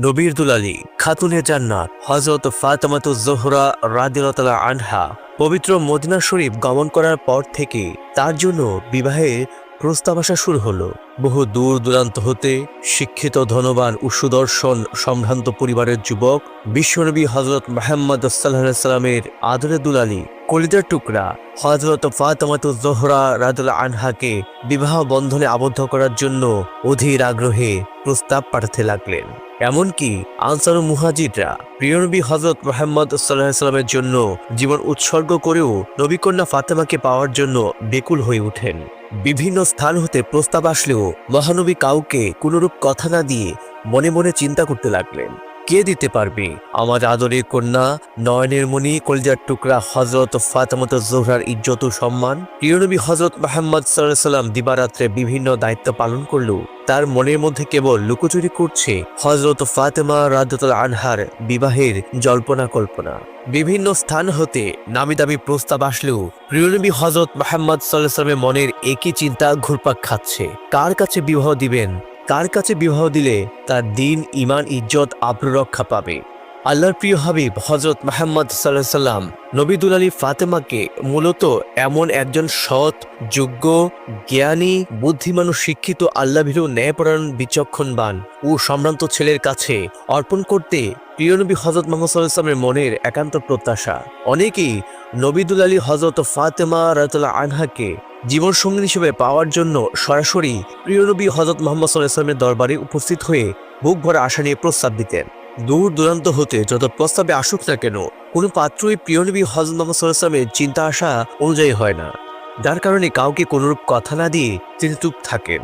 নবীর দুলালী খাতুনে জান্নাত হজরত ফাতেমাতু জোহরা রাদিয়াল্লাহু আনহা, পবিত্র মদিনা শরীফ গমন করার পর থেকে তার জন্য বিবাহের প্রস্তাব আসা শুরু হলো। বহু দূর দূরান্ত হতে শিক্ষিত, ধনবান ও সুদর্শন সম্ভ্রান্ত পরিবারের যুবক, বিশ্বনবী হজরত মাহমদ সাল্লামের আদরে দুলালি, কলিজার টুকরা হজরত ফাতেমাতু জোহরা রাদুল আনহাকে বিবাহ বন্ধনে আবদ্ধ করার জন্য অধীর আগ্রহে প্রস্তাব পাঠাতে লাগলেন। এমনকি আনসার ও মুহাজিররা প্রিয়নবী হজরত মোহাম্মদ সাল্লাহ সাল্লামের জন্য জীবন উৎসর্গ করেও নবীকন্যা ফাতেমাকে পাওয়ার জন্য বেকুল হয়ে ওঠেন বিভিন্ন স্থান হতে প্রস্তাব আসলেও মহানবী কাউকে কোনরূপ কথা না দিয়ে মনে মনে চিন্তা করতে লাগলেন। কে দিতে পারবে? আমার আদরের কন্যা, নয়নের মণি কলজার টুকরা হজরত ফাতেমত জোহরার ইজ্জত সম্মান। প্রিয়নবী হজরত মাহমদ সাল্লাম দিবারাত্রে বিভিন্ন দায়িত্ব পালন করলেও তার মনের মধ্যে কেবল লুকোচুরি করছে হজরত ফাতেমা রাদতুল আনহার বিবাহের জল্পনা কল্পনা। বিভিন্ন স্থান হতে নামি দামি প্রস্তাব আসলেও প্রিয়নবী হজরত মাহমদ সাল্লামের মনের একই চিন্তা ঘুরপাক খাচ্ছে। কার কাছে বিবাহ দিবেন? কার কাছে বিবাহ দিলে তার দিন ইমান ইজ্জত আব্রু রক্ষা পাবে। আল্লাহর প্রিয় হাবিব হজরত মাহমদ সাল্লাহ সাল্লাম নবীদুল আলী ফাতেমাকে মূলত এমন একজন সৎ, যোগ্য, জ্ঞানী বুদ্ধিমানু শিক্ষিত আল্লাভীরু ন্যায়পরায়ণ বিচক্ষণবান ও সম্ভ্রান্ত ছেলের কাছে অর্পণ করতে প্রিয়নবী হজরত মোহাম্মদ সাল্লামের মনের একান্ত প্রত্যাশা। অনেকেই নবীদুল আলী হজরত ফাতেমা রাতুল্লাহ আনহাকে জীবন সঙ্গী হিসেবে পাওয়ার জন্য সরাসরি প্রিয়নবী হজরত মোহাম্মদ সাল্লাহ সাল্লামের দরবারে উপস্থিত হয়ে বুক ভরা আশা নিয়ে প্রস্তাব দিতেন। দূর দূরান্ত হতে যত প্রস্তাবে আসুক না কেন, কোনো পাত্রই প্রিয়নবী হজরত মোহাম্মদ সাল্লাহ সাল্লামের চিন্তা আসা অনুযায়ী হয় না। যার কারণে কাউকে কোনোরূপ কথা না দিয়ে তিনি চুপ থাকেন।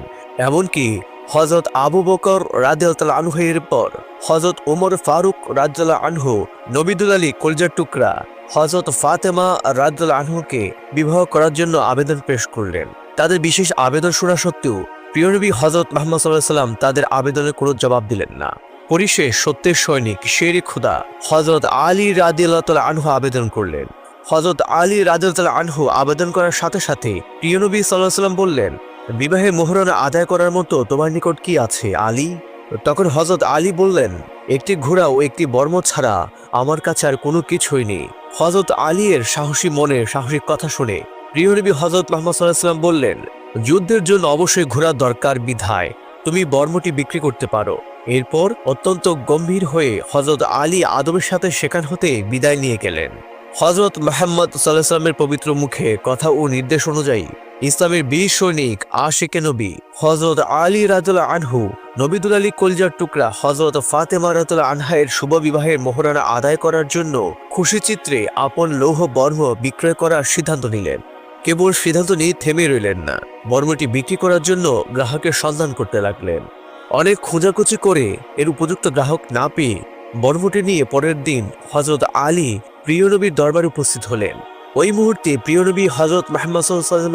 এমনকি হজরত আবু বকর রাদিয়াল আনহের পর হজরত ওমর ফারুক রাজ্জাল্লাহ আনহু, নবিদুল আলী কলজার টুকরা হজরত ফাতেমা রাজ্জাল আনহুকে বিবাহ করার জন্য আবেদন পেশ করলেন। তাদের বিশেষ আবেদন শোনা সত্ত্বেও প্রিয়নবী হজরত মাহমদ সাল্লাহ সাল্লাম তাদের আবেদনের কোনো জবাব দিলেন না। পরিশেষ সত্যের সৈনিক শেরি খুদা হজরত আলী রাদিয়াল আনহু আবেদন করলেন। হজরত আলী রাদিয়াল আনহু আবেদন করার সাথে সাথে প্রিয়নবী সাল্লাহ সাল্লাম বললেন বিবাহে মোহরানা আদায় করার মতো তোমার নিকট কি আছে, আলী? তখন হজরত আলী বললেন, একটি ঘোড়া ও একটি বর্ম ছাড়া আমার কাছে আর কোনো কিছুই নেই। হজরত আলী এর সাহসী মনে সাহসিক কথা শুনে প্রিয়নবী হজরত মোহাম্মদ সাল্লাহাম বললেন, যুদ্ধের জন্য অবশ্যই ঘোড়ার দরকার বিধায়, তুমি বর্মটি বিক্রি করতে পারো। এরপর অত্যন্ত গম্ভীর হয়ে হজরত আলী আদমের সাথে সেখান হতে বিদায় নিয়ে গেলেন। হজরত মাহমদ সাল্লাহ সাল্লামের পবিত্র মুখে কথা ও নির্দেশ অনুযায়ী ইসলামের বীর সৈনিক আশিকে নবী হজরত আলী রাজুল্লাহ আনহু, নবিদুল আলী কলজার টুকরা হজরত ফাতেমা রাতুল্লাহ আনহায়ের শুভ বিবাহের মোহরানা আদায় করার জন্য খুশি চিত্রে আপন লৌহ বর্ম বিক্রয় করার সিদ্ধান্ত নিলেন। কেবল সিদ্ধান্ত নিয়ে থেমে রইলেন না, বর্মটি বিক্রি করার জন্য গ্রাহকের সন্ধান করতে লাগলেন। অনেক খোঁজাখুঁজি করে এর উপযুক্ত গ্রাহক না পেয়ে বর্মটি নিয়ে পরের দিন হজরত আলী প্রিয় নবীর দরবারে উপস্থিত হলেন। ওই মুহূর্তে প্রিয় নবী হজরত মাহমদ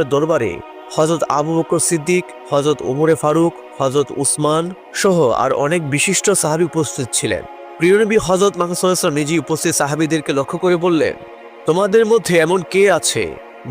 দরবারে হজরত আবু বকর সিদ্দিক হজরত ওমরে ফারুক হজরত উসমান সহ আর অনেক বিশিষ্ট সাহাবি উপস্থিত ছিলেন। প্রিয় নবী হজরত মাহমদ সাল্লাম নিজেই উপস্থিত সাহাবিদেরকে লক্ষ্য করে বললেন, তোমাদের মধ্যে এমন কে আছে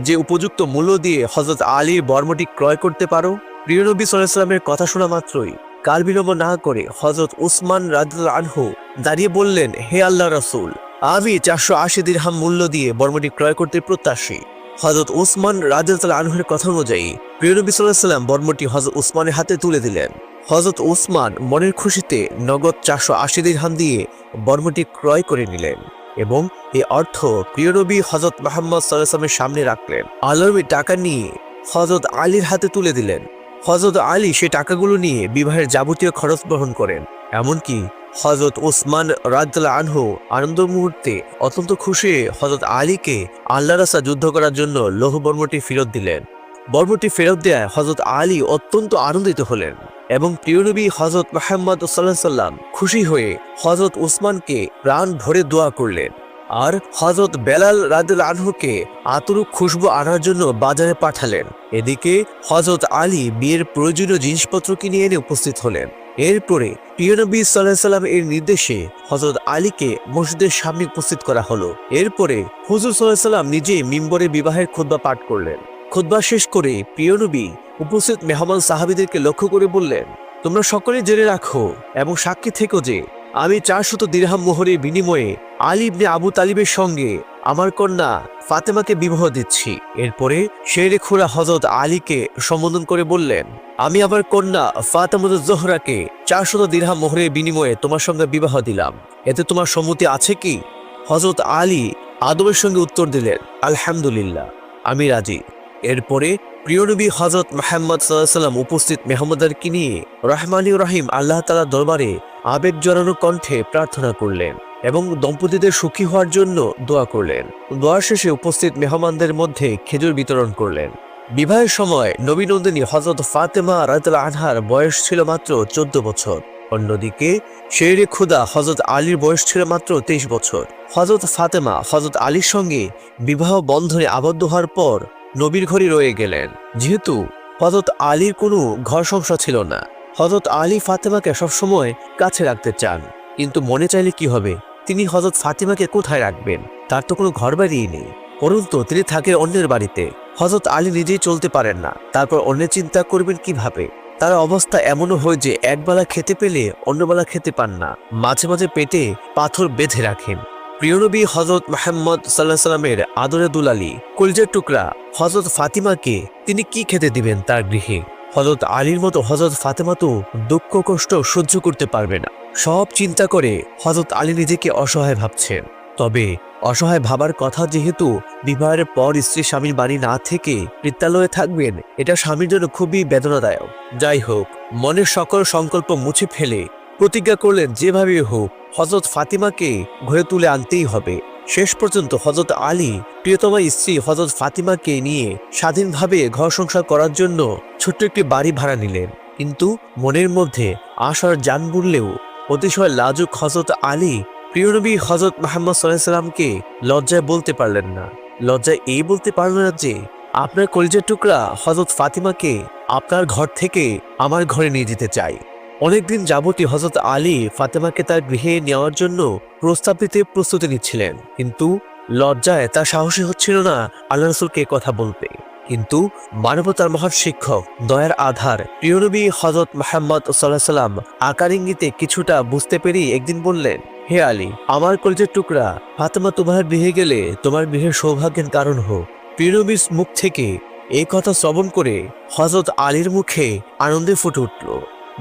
যে উপযুক্ত মূল্য দিয়ে হজরত আলীর বর্মটি ক্রয় করতে পারো? প্রিয় নবী সাল্লামের কথা শোনা মাত্রই কাল বিলম্ব না করে হজরত উসমান রাজুল আনহু দাঁড়িয়ে বললেন, হে আল্লাহ রসুল, আমি চারশো আশি দিরহাম মূল্য দিয়ে বর্মটি ক্রয় করতে প্রত্যাশী। হজরত উসমান রাজাল আনহুর কথা অনুযায়ী প্রিয়নবী সাল্লাম বর্মটি হজরত উসমানের হাতে তুলে দিলেন। হজরত উসমান মনের খুশিতে নগদ চারশো আশি দিরহাম দিয়ে বর্মটি ক্রয় করে নিলেন এবং এ অর্থ প্রিয়নবী হজরত মাহমদ সাল্লামের সামনে রাখলেন। আলমী টাকা নিয়ে হজরত আলীর হাতে তুলে দিলেন। হজরত আলী সে টাকাগুলো নিয়ে বিবাহের যাবতীয় খরচ বহন করেন। এমনকি হজরত ওসমান রাজ্লা আনহু আনন্দ মুহূর্তে অত্যন্ত খুশি হজরত আলীকে আল্লাহ রাসা যুদ্ধ করার জন্য লৌহ বর্মটি ফেরত দিলেন। বর্মটি ফেরত দেয় হজরত আলী অত্যন্ত আনন্দিত হলেন এবং প্রিয়নবী হজরত মাহমদ সাল্লাহ সাল্লাম খুশি হয়ে হজরত ওসমানকে প্রাণ ভরে দোয়া করলেন। আর হজরত বেলাল রাদুল আনহুকে আতরু খুশবু আনার জন্য বাজারে পাঠালেন। এদিকে হজরত আলী বিয়ের প্রয়োজনীয় জিনিসপত্র কিনে এনে উপস্থিত হলেন। এরপরে প্রিয়নবী সাল্লাহ সাল্লাম এর নির্দেশে হজরত আলীকে মসজিদের সামনে উপস্থিত করা হলো। এরপরে হুজুর সাল্লাহ সাল্লাম নিজেই মিম্বরে বিবাহের খুদ্া পাঠ করলেন। খুদ্া শেষ করে প্রিয়নবী উপস্থিত মেহমান সাহাবিদেরকে লক্ষ্য করে বললেন, তোমরা সকলে জেনে রাখো এবং সাক্ষী থেকো যে আমি চারশত দিরহাম মোহরের বিনিময়ে আলী ইবনে আবু তালিবের সঙ্গে আমার কন্যা ফাতেমাকে বিবাহ দিচ্ছি। এরপরে শেরে খুরা হজরত আলীকে সম্বোধন করে বললেন, আমি আমার কন্যা ফাতেমুদ জোহরাকে চারশত দিরহাম মোহরের বিনিময়ে তোমার সঙ্গে বিবাহ দিলাম। এতে তোমার সম্মতি আছে কি? হজরত আলী আদবের সঙ্গে উত্তর দিলেন, আলহামদুলিল্লাহ, আমি রাজি। এরপরে প্রিয়নবী হজরত মাহমদ সাল্লাম উপস্থিত মেহমদারকে নিয়ে রহমানি রহিম আল্লাহ তালা দরবারে আবেগ জড়ানো কণ্ঠে প্রার্থনা করলেন এবং দম্পতিদের সুখী হওয়ার জন্য দোয়া করলেন। দোয়া শেষে উপস্থিত মেহমানদের মধ্যে খেজুর বিতরণ করলেন। বিবাহের সময় নবীনন্দিনী হজরত ফাতেমা রায়তুল্লাহ আনহার বয়স ছিল মাত্র চোদ্দ বছর। অন্যদিকে শেরে খুদা হজরত আলীর বয়স ছিল মাত্র তেইশ বছর। হজরত ফাতেমা হজরত আলীর সঙ্গে বিবাহ বন্ধনে আবদ্ধ হওয়ার পর নবীর ঘরে রয়ে গেলেন। যেহেতু হজরত আলীর কোনো ঘর সংসার ছিল না হজরত আলী ফাতেমাকে সবসময় কাছে রাখতে চান। কিন্তু মনে চাইলে কি হবে? তিনি হজরত ফাতেমাকে কোথায় রাখবেন? তার তো কোনো ঘর বাড়িই নেই পরন্তু তিনি থাকেন অন্যের বাড়িতে। হজরত আলী নিজেই চলতে পারেন না। তারপর অন্যের চিন্তা করবেন কীভাবে? তার অবস্থা এমনও হয় যে একবেলা খেতে পেলে অন্যবেলা খেতে পান না। মাঝে মাঝে পেটে পাথর বেঁধে রাখেন। প্রিয়নবী হজরত মাহমদ সাল্লাহ সাল্লামের আদরে দুলালি, কলজের টুকরা হজরত ফাতিমাকে তিনি কি খেতে দিবেন তার গৃহে? হজরত আলীর মতো হজরত ফাতেমা তো দুঃখ, কষ্ট সহ্য করতে পারবে না। সব চিন্তা করে হজরত আলী নিজেকে অসহায় ভাবছেন। তবে অসহায় ভাবার কথা যেহেতু বিবাহের পর স্ত্রী স্বামীর বাড়ি না থেকে বিদ্যালয়ে থাকবেন, এটা স্বামীর জন্য খুবই বেদনাদায়ক। যাই হোক, মনের সকল সংকল্প মুছে ফেলে প্রতিজ্ঞা করলেন যেভাবে হোক হজরত ফাতিমাকে ঘরে তুলে আনতেই হবে। শেষ পর্যন্ত হজরত আলী, প্রিয়তমা স্ত্রী হজরত ফাতিমাকে নিয়ে স্বাধীনভাবে ঘর সংসার করার জন্য ছোট্ট একটি বাড়ি ভাড়া নিলেন। কিন্তু মনের মধ্যে আশার জান বুনলেও অতিশয় লাজুক হজরত আলী প্রিয়নবী হজরত মাহমদ সাল্লাহ সাল্লামকে লজ্জায় বলতে পারলেন না। লজ্জায় এই বলতে পারলেন না যে, আপনার কলিজার টুকরা হজরত ফাতিমাকে আপনার ঘর থেকে আমার ঘরে নিয়ে যেতে চাই। অনেকদিন যাবতই হজরত আলী ফাতেমাকে তার গৃহে নেওয়ার জন্য প্রস্তাব দিতে প্রস্তুতি নিচ্ছিলেন। কিন্তু লজ্জায় তার সাহসী হচ্ছিল না আল্লাহ রসুলকে কথা বলতে। কিন্তু মানবতার মহান শিক্ষক, দয়ার আধার প্রিয়নবী হজরত মাহমদ সাল্লাহ সাল্লাম আকার ইঙ্গিতে কিছুটা বুঝতে পেরেই একদিন বললেন, হে আলী, আমার কলেজের টুকরা, ফাতেমা তোমার গৃহে গেলে তোমার গৃহের সৌভাগ্যের কারণ হোক। প্রিয়নবীর মুখ থেকে এই কথা শ্রবণ করে হজরত আলীর মুখে আনন্দে ফুটে উঠল।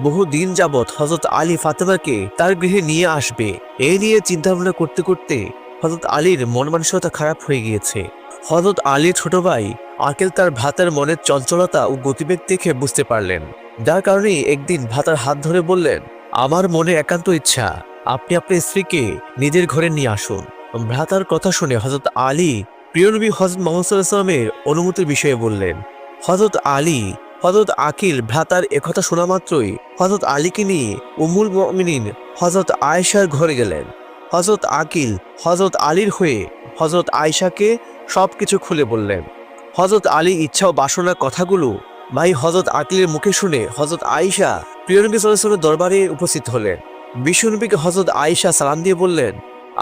বহু দিন যাবৎ হজরত আলী ফাতেমাকে তার গৃহে নিয়ে আসবে। এই নিয়ে চিন্তা ভাবনা করতে করতে হজরত আলীর মন মানসিকতা খারাপ হয়ে গিয়েছে। হজরত আলীর ছোট ভাই আকেল তার ভাতার মনের চঞ্চলতা ও গতিবেগ দেখে বুঝতে পারলেন। যার কারণে একদিন ভাতার হাত ধরে বললেন, আমার মনে একান্ত ইচ্ছা, আপনি আপনার স্ত্রীকে নিজের ঘরে নিয়ে আসুন। ভ্রাতার কথা শুনে হজরত আলী প্রিয়নবী হজরত মোহাম্মদ সাল্লামের অনুমতির বিষয়ে বললেন হজরত আলী হজরত আকিল ভ্রাতার একথা শোনা মাত্রই হজরত আলীকে নিয়ে উমুল মমিনিন হজরত আয়েশার ঘরে গেলেন। হজরত আকিল হজরত আলীর হয়ে হজরত আয়েশাকে সব কিছু খুলে বললেন। হজরত আলী ইচ্ছা ও বাসনার কথাগুলো ভাই হজরত আকিলের মুখে শুনে হজরত আয়েশা প্রিয়নবী সাল্লামের দরবারে উপস্থিত হলেন। বিশ্বনবীকে হজরত আয়েশা সালাম দিয়ে বললেন,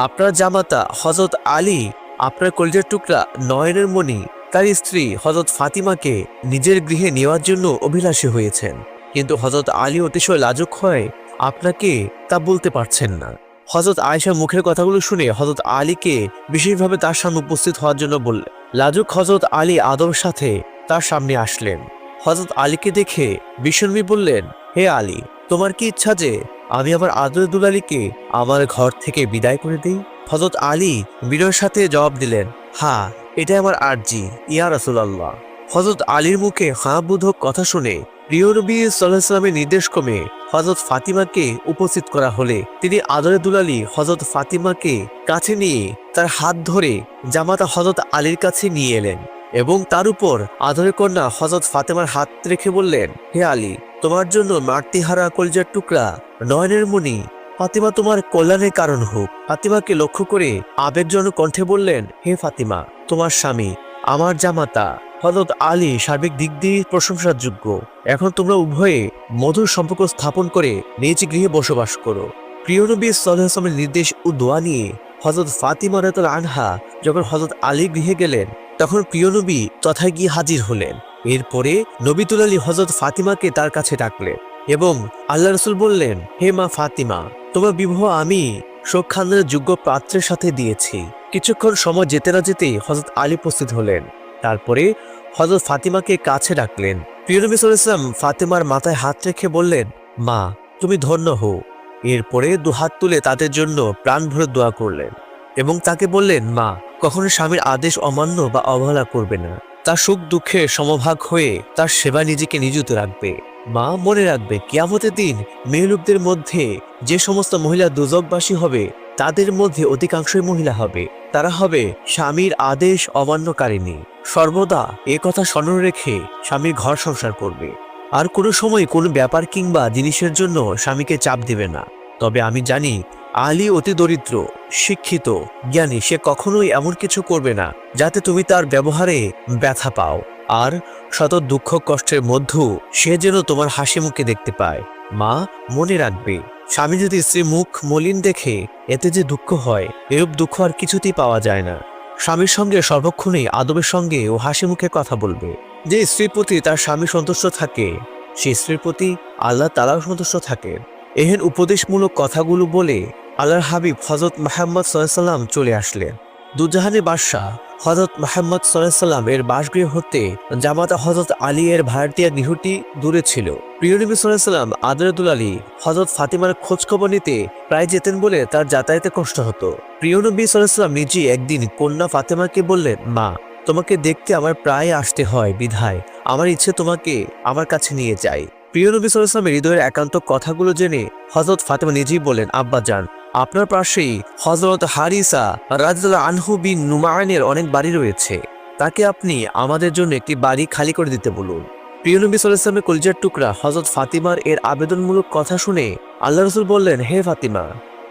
আপনার জামাতা হজরত আলী আপনার কলিজার টুকরা নয়নের মণি তার স্ত্রী হজরত ফাতিমাকে নিজের গৃহে নেওয়ার জন্য অভিলাষী হয়েছেন। কিন্তু হজরত আলী অতিশয় লাজুক হয়, আপনাকে তা বলতে পারছেন না। হজরত আয়েশার মুখের কথাগুলো শুনে হজরত আলীকে বিশেষভাবে তার সামনে উপস্থিত হওয়ার জন্য বললেন, লাজুক হজরত আলী আদর সাথে তার সামনে আসলেন। হজরত আলীকে দেখে বিশ্বনবী বললেন, হে আলী, তোমার কি ইচ্ছা যে আমি আমার আদর দুলালিকে আমার ঘর থেকে বিদায় করে দিই? হজরত আলী বিনয়ের সাথে জবাব দিলেন হ্যাঁ এটাই আমার আর্জি, ইয়া রাসুলাল্লাহ। হজরত আলীর মুখে হাঁ বোধক কথা শুনে প্রিয় নবী সাল্লাহ সাল্লামের নির্দেশ ক্রমে হজরত ফাতিমাকে উপস্থিত করা হলে তিনি আদরে দুলালি হজরত ফাতিমাকে কাছে নিয়ে তার হাত ধরে জামাতা হজরত আলীর কাছে নিয়ে এলেন এবং তার উপর আদরে কন্যা হজরত ফাতেমার হাত রেখে বললেন, হে আলী, তোমার জন্য মাতৃহারা কলজার টুকরা, নয়নের মণি, ফাতিমা তোমার কল্যাণের কারণ হোক। ফাতিমাকে লক্ষ্য করে আবেগজনক কণ্ঠে বললেন, হে ফাতিমা তোমার স্বামী, আমার জামাতা হজরত আলী সার্বিক দিক দিয়ে প্রশংসার যোগ্য এখন তোমরা উভয়ে মধুর সম্পর্ক স্থাপন করে নিজ গৃহে বসবাস করো। প্রিয় নবী সাল্লামের নির্দেশ ও দোয়া নিয়ে হজরত ফাতিমা রাতুল আনহা যখন হজরত আলী গৃহে গেলেন, তখন প্রিয়নবী তথায় গিয়ে হাজির হলেন। এরপরে নবিতুল আলী হজরত ফাতিমাকে তার কাছে ডাকলেন এবং আল্লাহ রসুল বললেন, হে মা ফাতিমা, তোমার বিবাহ আমি শোক যোগ্য পাত্রের সাথে দিয়েছি। কিছুক্ষণ সময় যেতে না যেতেই হজরত আলী উপস্থিত হলেন। তারপরে হজরত ফাতিমাকে কাছে ডাকলেন। প্রিয় নবী সাল্লাল্লাহু ফাতিমার মাথায় হাত রেখে বললেন, মা, তুমি ধন্য হও। এরপরে দু হাত তুলে তাদের জন্য প্রাণ ভরে দোয়া করলেন এবং তাকে বললেন, মা, কখনো স্বামীর আদেশ অমান্য বা অবহেলা করবে না। তার সুখ দুঃখে সমভাগ হয়ে তার সেবা নিজেকে নিযুত রাখবে। মা, মনে রাখবে, কিয়ামতের দিন মেহলুকদের মধ্যে যে সমস্ত মহিলা দুজকবাসী হবে তাদের মধ্যে অধিকাংশই মহিলা হবে। তারা হবে স্বামীর আদেশ অমান্যকারিণী। সর্বদা এ কথা স্মরণ রেখে স্বামীর ঘর সংসার করবে। আর কোনো সময় কোনো ব্যাপার কিংবা জিনিসের জন্য স্বামীকে চাপ দেবে না। তবে আমি জানি, আলী অতি দরিদ্র, শিক্ষিত, জ্ঞানী, সে কখনোই এমন কিছু করবে না, যাতে তুমি তার ব্যবহারে ব্যথা পাও। আর শত দুঃখ কষ্টের মধ্যেও সে যেন তোমার হাসি মুখে দেখতে পায়। মা, মনে রাখবে। স্বামী যদি স্ত্রী মুখ মলিন দেখে, এতে যে দুঃখ হয়, এরূপ দুঃখ আর কিছুতেই পাওয়া যায় না। স্বামীর সঙ্গে সর্বক্ষণেই আদবের সঙ্গে ও হাসি মুখে কথা বলবে। যে স্ত্রীর প্রতি তার স্বামী সন্তুষ্ট থাকে সেই স্ত্রীর প্রতি আল্লাহ তালাও সন্তুষ্ট থাকেন এহেন উপদেশমূলক কথাগুলো বলে আল্লাহর হাবিব হজরত মাহমদ সাল্লাম চলে আসলেন। দুজাহানের বাদশাহ হজরত মাহমদ সাল্লাম এর বাসগৃহ হতে জামাতা হজরত আলী এর ভারতীয় গৃহটি দূরে ছিল। প্রিয় নবী সাল্লাম আদরদুল আলী হজরত ফাতিমার খোঁজখবর নিতে প্রায় যেতেন বলে তার যাতায়াতে কষ্ট হতো। প্রিয় নবী সাল্লাম নিজেই একদিন কন্যা ফাতেমাকে বললেন, মা, তোমাকে দেখতে আমার প্রায় আসতে হয়, বিধায়। আমার ইচ্ছে তোমাকে আমার কাছে নিয়ে যাই প্রিয় নবী সাল্লামের হৃদয়ের একান্ত কথাগুলো জেনে হজরত ফাতেমা নিজেই বলেন আব্বা, যান। আপনার পাশেই হজরত হারিসা রাজদুল্লাহ আনহু বিন নুমায়নের অনেক বাড়ি রয়েছে। তাকে আপনি আমাদের জন্য একটি বাড়ি খালি করে দিতে বলুন। প্রিয় নবী সাল্লামের কলিজার টুকরা হজরত ফাতিমার এর আবেদনমূলক কথা শুনে আল্লাহ রসুল বললেন, হে ফাতিমা,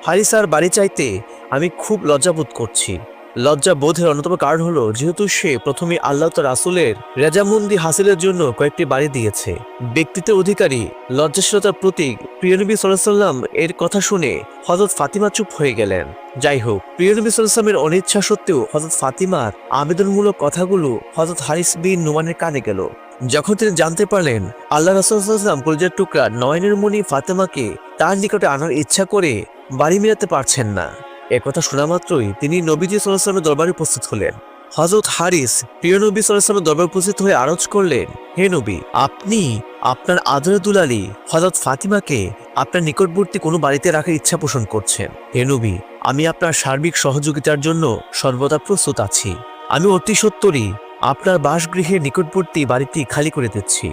হারিসার বাড়ি চাইতে আমি খুব লজ্জাবোধ করছি। লজ্জা বোধের অন্যতম কারণ হলো, যেহেতু সে প্রথমে আল্লাহ রাসুলের রেজামন্দি হাসিলের জন্য কয়েকটি বাড়ি দিয়েছে। ব্যক্তিত্বের অধিকারী লজ্জাশীলতার প্রতীক প্রিয়নবী সাল্লাম এর কথা শুনে হজরত ফাতিমা চুপ হয়ে গেলেন। যাই হোক প্রিয়নবী সাল্লামের অনিচ্ছা সত্ত্বেও হজরত ফাতিমার আবেদনমূলক কথাগুলো হজরত হারিস বিন নুমানের কানে গেল। যখন তিনি জানতে পারলেন আল্লাহ রসুলাম কলজার টুকরা নয়নের মণি ফাতেমাকে তার নিকটে আনার ইচ্ছা করে বাড়ি মেলাতে পারছেন না। একথা শোনা মাত্রই তিনি নবীজি সাল্লামের দরবারে উপস্থিত হলেন। হজরত হারিস, প্রিয় নবী সাল্লামের দরবারে উপস্থিত হয়ে আরজ করলেন, হে নবী, আপনি আপনার আদরে দুলালি হজরত ফাতিমাকে আপনার নিকটবর্তী কোনো বাড়িতে রাখার ইচ্ছা পোষণ করছেন। হে নবী, আমি আপনার সার্বিক সহযোগিতার জন্য সর্বদা প্রস্তুত আছি। আমি অতি সত্তরই আপনার বাসগৃহের নিকটবর্তী বাড়িটি খালি করে দিচ্ছি।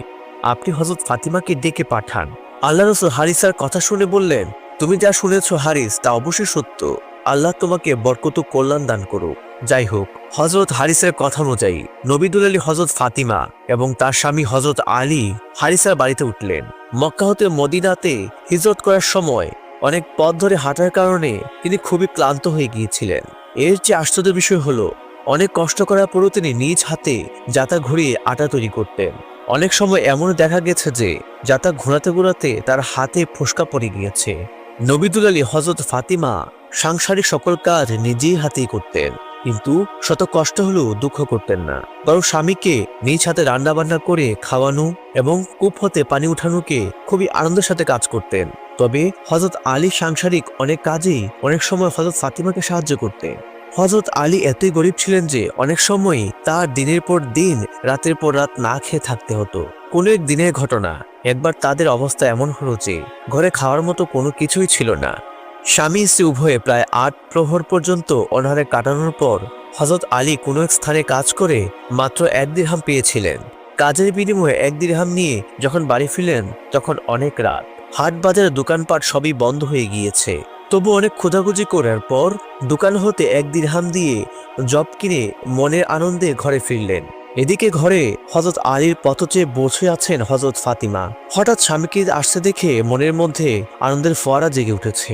আপনি হজরত ফাতিমাকে ডেকে পাঠান। আল্লাহ রসুল হারিসার কথা শুনে বললেন, তুমি যা শুনেছ হারিস, তা অবশ্যই সত্য। আল্লাহ তোমাকে বরকত কল্যাণ দান করুক। যাই হোক হজরত হারিসের কথা অনুযায়ী, নবিদুল আলী হজরত ফাতিমা এবং তার স্বামী হজরত আলী হারিসার বাড়িতে উঠলেন। মক্কা হতে মদিনাতে হিজরত করার সময় অনেক পথ ধরে হাঁটার কারণে তিনি খুবই ক্লান্ত হয়ে গিয়েছিলেন। এর চেয়ে আশ্চর্যের বিষয় হলো, অনেক কষ্ট করার পরও তিনি নিজ হাতে জাতা ঘুরিয়ে আটা তৈরি করতেন। অনেক সময় এমন দেখা গেছে যে জাতা ঘোরাতে ঘোরাতে তার হাতে ফোসকা পড়ে গিয়েছে। নবিদুল আলী হজরত ফাতিমা সাংসারিক সকল কাজ নিজেই হাতেই করতেন। কিন্তু শত কষ্ট হলেও দুঃখ করতেন না। বরং স্বামীকে নিজ হাতে রান্না বান্না করে খাওয়ানো এবং কূপ হতে পানি উঠানোকে খুবই আনন্দের সাথে কাজ করতেন। তবে হজরত আলী সাংসারিক অনেক কাজেই অনেক সময় হজরত ফাতিমাকে সাহায্য করতেন। হজরত আলী এতই গরিব ছিলেন যে অনেক সময়ই তার দিনের পর দিন, রাতের পর রাত না খেয়ে থাকতে হতো। কোনো এক দিনের ঘটনা, একবার তাদের অবস্থা এমন হলো যে, ঘরে খাওয়ার মতো কোনো কিছুই ছিল না। স্বামী স্ত্রী উভয়ে প্রায় আট প্রহর পর্যন্ত অনাহারে কাটানোর পর হজরত আলী কোনো এক স্থানে কাজ করে মাত্র এক দিরহাম পেয়েছিলেন। কাজের বিনিময়ে এক দিরহাম নিয়ে যখন বাড়ি ফিরলেন, তখন অনেক রাত। হাট বাজারে, দোকানপাট সবই বন্ধ হয়ে গিয়েছে। তবু অনেক খোঁজাখুঁজি করার পর, দোকান হতে এক দিরহাম দিয়ে জব কিনে মনের আনন্দে ঘরে ফিরলেন। এদিকে ঘরে হজরত আলীর পথচে বসে আছেন হজরত ফাতিমা। হঠাৎ স্বামীকে আসতে দেখে মনের মধ্যে আনন্দের ফোয়ারা জেগে উঠেছে।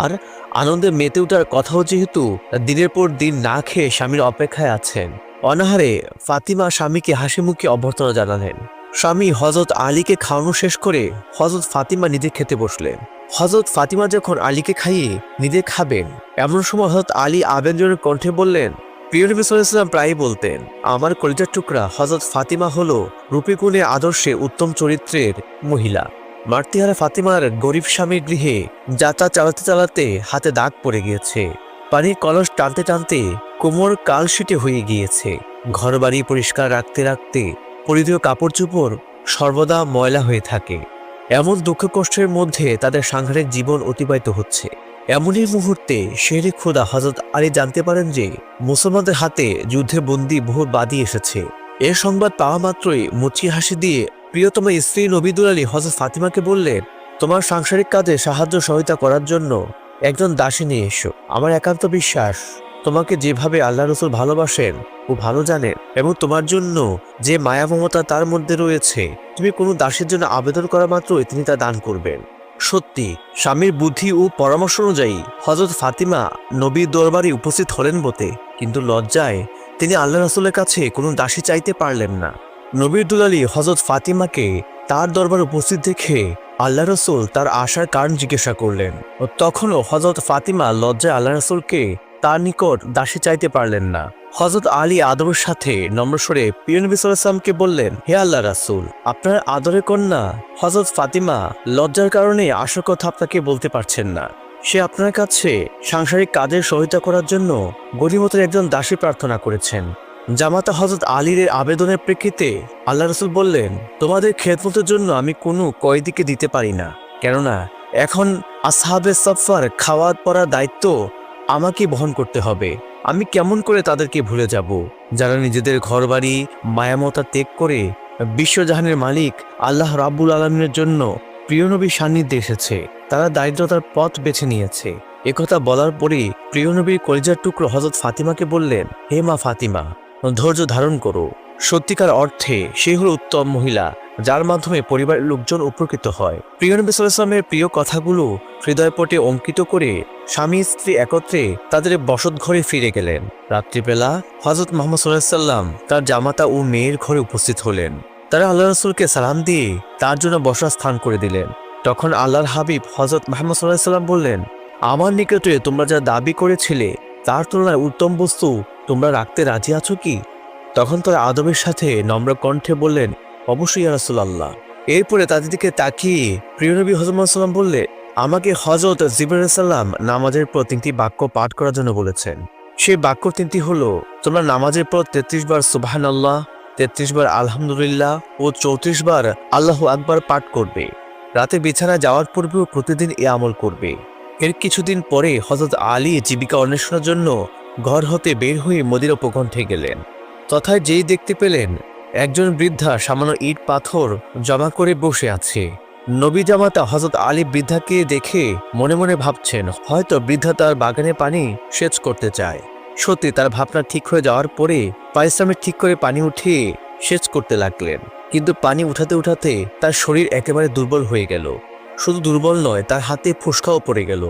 আর আনন্দে মেতে ওঠার কথাও যেহেতু দিনের পর দিন না খেয়ে স্বামীর অপেক্ষায় আছেন। অনাহারে ফাতিমা স্বামীকে হাসি মুখে অভ্যর্থনা জানালেন। স্বামী হজরত আলীকে খাওয়ানো শেষ করে হজরত ফাতিমা নিজে খেতে বসলেন। হজরত ফাতিমা যখন আলীকে খাইয়ে নিজে খাবেন, এমন সময় হজরত আলী আবেদনের কণ্ঠে বললেন প্রিয় নবী প্রায়ই বলতেন, আমার কলিজার টুকরা হজরত ফাতিমা হল রূপীগুণে আদর্শে উত্তম চরিত্রের মহিলা। মার্তিহারা ফাতিমার গরিব স্বামীর গৃহে যাতা চালাতে চালাতে হাতে দাগ পড়ে গিয়েছে। পানির কলস টানতে টানতে কোমর কালশিটে হয়ে গিয়েছে। ঘরবাড়ি পরিষ্কার রাখতে রাখতে পরিধেয় কাপড় চোপড় সর্বদা ময়লা হয়ে থাকে। এমন দুঃখ কষ্টের মধ্যে তাদের সাংসারিক জীবন অতিবাহিত হচ্ছে। এমনই মুহূর্তে শেরে খোদা হজরত আলী জানতে পারেন যে মুসলমানদের হাতে যুদ্ধে বন্দী বহু বাদী এসেছে। এ সংবাদ পাওয়া মাত্রই মুচি হাসি দিয়ে প্রিয়তম স্ত্রী নবিদুল আলী হজরত ফাতিমাকে বললেন, তোমার সাংসারিক কাজে সাহায্য সহায়তা করার জন্য একজন দাসী নিয়ে এসো। আমার একান্ত বিশ্বাস, তোমাকে যেভাবে আল্লাহ রসুল ভালোবাসেন ও ভালো জানেন এবং তোমার জন্য যে মায়া মমতা তার মধ্যে রয়েছে, তুমি কোনো দাসের জন্য আবেদন করা মাত্রই তিনি তা দান করবেন। সত্যি, স্বামীর বুদ্ধি ও পরামর্শ অনুযায়ী হজরত ফাতিমা নবীর দরবারে উপস্থিত হলেন বটে। কিন্তু লজ্জায় তিনি আল্লাহ রসুলের কাছে কোনো দাসী চাইতে পারলেন না। নবীর দুলালি হজরত ফাতিমাকে তার দরবার উপস্থিত দেখে আল্লাহ রসুল তার আসার কারণ জিজ্ঞাসা করলেন। ও তখনও হজরত ফাতিমা লজ্জায় আল্লাহ রসুলকে তার নিকট দাসী চাইতে পারলেন না। হজরত আলী আদরের সাথে নম্রস্বরে পিয়নবী সাল্লামকে বললেন, হে আল্লাহ রাসুল, আপনার আদরের কন্যা হজরত ফাতিমা লজ্জার কারণে আসার কথা আপনাকে বলতে পারছেন না। সে আপনার কাছে সাংসারিক কাজের সহায়তা করার জন্য গরিমতের একজন দাসী প্রার্থনা করেছেন। জামাতা হজরত আলীর আবেদনের প্রেক্ষিতে আল্লাহ রসুল বললেন, তোমাদের খেদমতের জন্য আমি কোনো কয়েদিকে দিতে পারি না। কেননা এখন আসহাবে সফার খাওয়া পড়ার দায়িত্ব আমাকে বহন করতে হবে। আমি কেমন করে তাদেরকে ভুলে যাব? যারা নিজেদের ঘরবাড়ি মায়ামতা ত্যাগ করে বিশ্বজাহানের মালিক আল্লাহ রাব্বুল আলমের জন্য প্রিয়নবী সান্নিধ্যে এসেছে, তারা দারিদ্রতার পথ বেছে নিয়েছে। একথা বলার পরেই প্রিয়নবীর কলিজার টুকরো হজরত ফাতিমাকে বললেন, হে মা ফাতিমা, ধৈর্য ধারণ করো। সত্যিকার অর্থে সে হল উত্তম মহিলা, যার মাধ্যমে পরিবারের লোকজন উপকৃত হয়। প্রিয় নবী সাল্লামের প্রিয় কথাগুলো হৃদয়পটে অঙ্কিত করে স্বামী স্ত্রী একত্রে তাদের বসত ঘরে ফিরে গেলেন। রাত্রিবেলা হজরত মোহাম্মদ সাল্লাহ সাল্লাম তার জামাতা ও মেয়ের ঘরে উপস্থিত হলেন। তারা আল্লাহ রসুলকে সালাম দিয়ে তার জন্য বসার স্থান করে দিলেন। তখন আল্লাহর হাবিব হজরত মোহাম্মদ সাল্লাহ সাল্লাম বললেন, আমার নিকটে তোমরা যা দাবি করেছিলে, তার তুলনায় উত্তম বস্তু তোমরা রাখতে রাজি আছো কি? তখন তারা আদবের সাথে নম্র কণ্ঠে বললেন, অবশ্যই রাসুলাল্লাহ। এরপরে তাদের দিকে তাকিয়ে প্রিয়নবী হজরত সাল্লাম বললে, আমাকে হজরত জিবরসাল্লাম নামাজের পর তিনটি বাক্য পাঠ করার জন্য বলেছেন। সেই বাক্য তিনটি হলো, তোমরা নামাজের পর তেত্রিশ বার সুবাহান আল্লাহ তেত্রিশ বার আলহামদুলিল্লাহ ও চৌত্রিশ বার আল্লাহ আকবার পাঠ করবে। রাতে বিছানা যাওয়ার পূর্বেও প্রতিদিন এ আমল করবে। এর কিছুদিন পরে হজরত আলী জীবিকা অন্বেষণের জন্য ঘর হতে বের হয়ে মদিরা উপকণ্ঠে গেলেন। তথায় যেই দেখতে পেলেন, একজন বৃদ্ধা সামান্য ইট পাথর জমা করে বসে আছে। নবী জামাতা হজরত আলী বৃদ্ধাকে দেখে মনে মনে ভাবছেন, হয়তো বৃদ্ধা তার বাগানে পানি সেচ করতে চায়। সত্যি তার ভাবনা ঠিক হয়ে যাওয়ার পরে পারিশ্রমিক ঠিক করে পানি উঠিয়ে সেচ করতে লাগলেন। কিন্তু পানি উঠাতে উঠাতে তার শরীর একেবারে দুর্বল হয়ে গেল। শুধু দুর্বল নয়, তার হাতে ফুসকাও পড়ে গেল।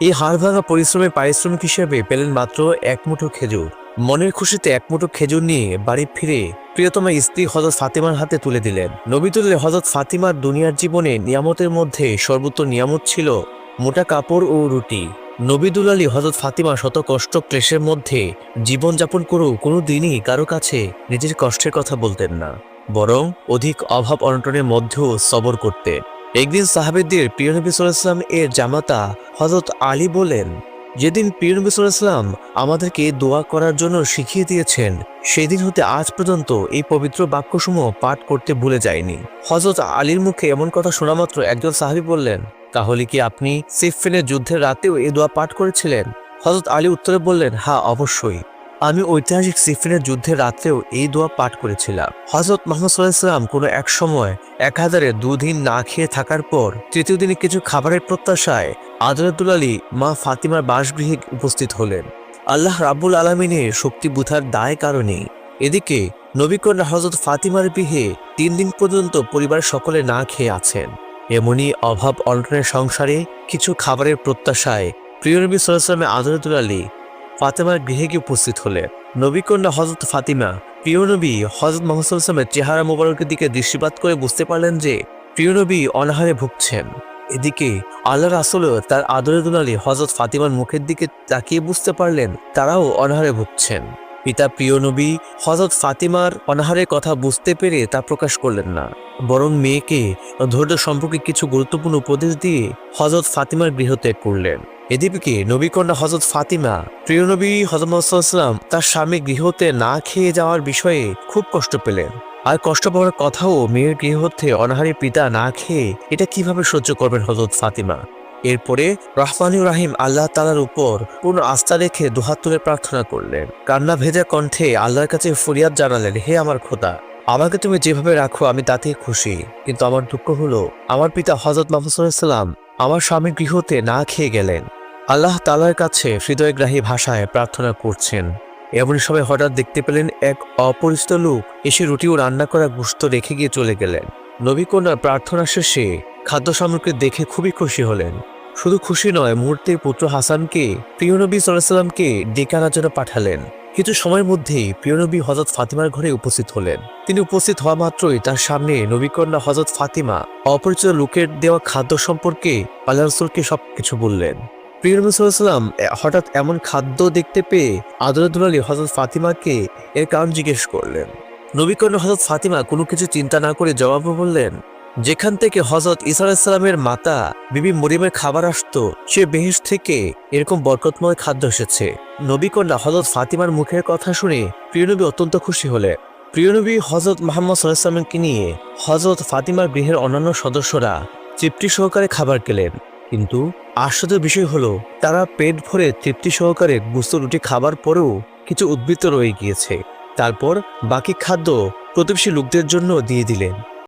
এই হাড় ভাঙা পরিশ্রমের পারিশ্রমিক হিসেবে পেলেন মাত্র এক মুঠো খেজুর। মনের খুশিতে এক মুঠো খেজুর নিয়ে বাড়ি ফিরে প্রিয়তমা স্ত্রী হজরত ফাতিমার হাতে তুলে দিলেন। নবী তুলে হজরত ফাতিমার দুনিয়ার জীবনে নিয়ামতের মধ্যে সর্বোত্তম নিয়ামত ছিল মোটা কাপড় ও রুটি। নবিদুল আলী হজরত ফাতিমা শত কষ্ট ক্লেশের মধ্যে জীবনযাপন করেও কোনো দিনই কারও কাছে নিজের কষ্টের কথা বলতেন না। বরং অধিক অভাব অনটনের মধ্যেও সবর করতেন। একদিন সাহাবেদের প্রিয় নবী সাল্লাম এর জামাতা হজরত আলী বলেন যেদিন পীর ইসলাম আমাদেরকে দোয়া করার জন্য শিখিয়ে দিয়েছেন, সেদিন হতে আজ পর্যন্ত এই পবিত্র বাক্যসমূহ পাঠ করতে ভুলে যায়নি হজরত আলীর মুখে এমন কথা শোনা মাত্র একজন সাহাবি বললেন, তাহলে কি আপনি সিফিনের যুদ্ধের রাতেও এ দোয়া পাঠ করেছিলেন? হজরত আলী উত্তরে বললেন হা অবশ্যই। আমি ঐতিহাসিক সিফিনের যুদ্ধের রাত্রেও এই দোয়া পাঠ করেছিলাম। হজরত মোহাম্মদ সাল্লাহাম কোনো এক সময় এক হাজারে দুদিন না খেয়ে থাকার পর তৃতীয় দিনে কিছু খাবারের প্রত্যাশায় আদরাতুল আলী মা ফাতিমার বাসগৃহে উপস্থিত হলেন। আল্লাহ রাব্বুল আলমিনের শক্তি বুথার দায় কারণে। এদিকে নবীকন্যা হজরত ফাতিমার বিহে তিন দিন পর্যন্ত পরিবার সকলে না খেয়ে আছেন। এমনই অভাব অনটনের সংসারে কিছু খাবারের প্রত্যাশায় প্রিয় নবী সাল্লামের আদরাতুল আলী ফাতেমার গৃহে গিয়ে উপস্থিত হলেন নবীকন্যা হজরত ফাতিমা, প্রিয় নবী হজরত মোহাম্মদ চেহারা মোবারকের দিকে দৃষ্টিপাত করে বুঝতে পারলেন যে, প্রিয় নবী অনাহারে ভুগছেন। এদিকে আল্লাহ রাসুলও তার আদরে দুলালি হজরত ফাতিমার মুখের দিকে তাকিয়ে বুঝতে পারলেন, তারাও অনাহারে ভুগছেন। পিতা প্রিয় নবী হজরত ফাতিমার অনাহারের কথা বুঝতে পেরে তা প্রকাশ করলেন না। বরং মেয়েকে ধৈর্য সম্পর্কে কিছু গুরুত্বপূর্ণ উপদেশ দিয়ে হজরত ফাতিমার গৃহ ত্যাগ করলেন। এদিকে নবীকন্যা হজরত ফাতিমা, প্রিয় নবী হজরতাম তার স্বামী গৃহতে না খেয়ে যাওয়ার বিষয়ে খুব কষ্ট পেলেন। আর কষ্ট পাওয়ার কথাও মেয়ের গৃহ হতে অনাহারী পিতা না খেয়ে এটা কীভাবে সহ্য করবেন হজরত ফাতিমা? এরপরে রহমানুর রাহিম আল্লাহ তালার উপর পূর্ণ আস্থা রেখে দুহাত তুলে প্রার্থনা করলেন। কান্না ভেজা কণ্ঠে আল্লাহর কাছে ফরিয়াদ জানালেন, হে আমার খোদা, আমাকে তুমি যেভাবে রাখো আমি তাতেই খুশি। কিন্তু আমার দুঃখ হলো, আমার পিতা হজরত মাহমুদাল্লাম আমার স্বামীর গৃহতে না খেয়ে গেলেন। আল্লাহ তালার কাছে হৃদয়গ্রাহী ভাষায় প্রার্থনা করছেন। এমন সময় হঠাৎ দেখতে পেলেন এক অপরিচিত লোক এসে রুটি ও রান্না করা গুস্ত রেখে গিয়ে চলে গেলেন। নবীকন্যার প্রার্থনা শেষে খাদ্য সামগ্রী দেখে খুবই খুশি হলেন। শুধু খুশি নয় মুহূর্তে পুত্র হাসানকে, প্রিয় নবী সাল্লামকে ডেকে আনার জন্য পাঠালেন। কিছু সময়ের মধ্যেই প্রিয় নবী হজরত ফাতিমার ঘরে উপস্থিত হলেন। তিনি উপস্থিত হওয়া মাত্রই তার সামনে নবীকন্যা হজরত ফাতিমা, অপরিচিত লোকের দেওয়া খাদ্য সম্পর্কে আল্লাহ রসুলকে সবকিছু বললেন। প্রিয় নবী সাল্লাম হঠাৎ এমন খাদ্য দেখতে পেয়ে আদরদুল আলী হজরত ফাতিমাকে এর কারণ জিজ্ঞেস করলেন। নবীকর্ণ হজরত ফাতিমা কোনো কিছু চিন্তা না করে জবাব বললেন, যেখান থেকে হজরত ইসা আলাইসাল্লামের মাতা, বিবি মরিমের খাবার আসতো, সে বেহেস থেকে এরকম বরকতময় খাদ্য এসেছে। নবীকন্যা হজরত ফাতিমার মুখের কথা শুনে প্রিয়নবী অত্যন্ত খুশি হলে প্রিয়নবী হজরত মোহাম্মদ সাল্লাহামকে নিয়ে হজরত ফাতিমার গৃহের অন্যান্য সদস্যরা তৃপ্তি সহকারে খাবার খেলেন। কিন্তু আশ্চর্য বিষয় হলো, তারা পেট ভরে তৃপ্তি সহকারে গুস্ত রুটি খাবার পরেও কিছু উদ্বৃত্ত রয়ে গিয়েছে। তারপর বাকি খাদ্য প্রতিবেশী লোকদের জন্য দিয়ে দিলেন।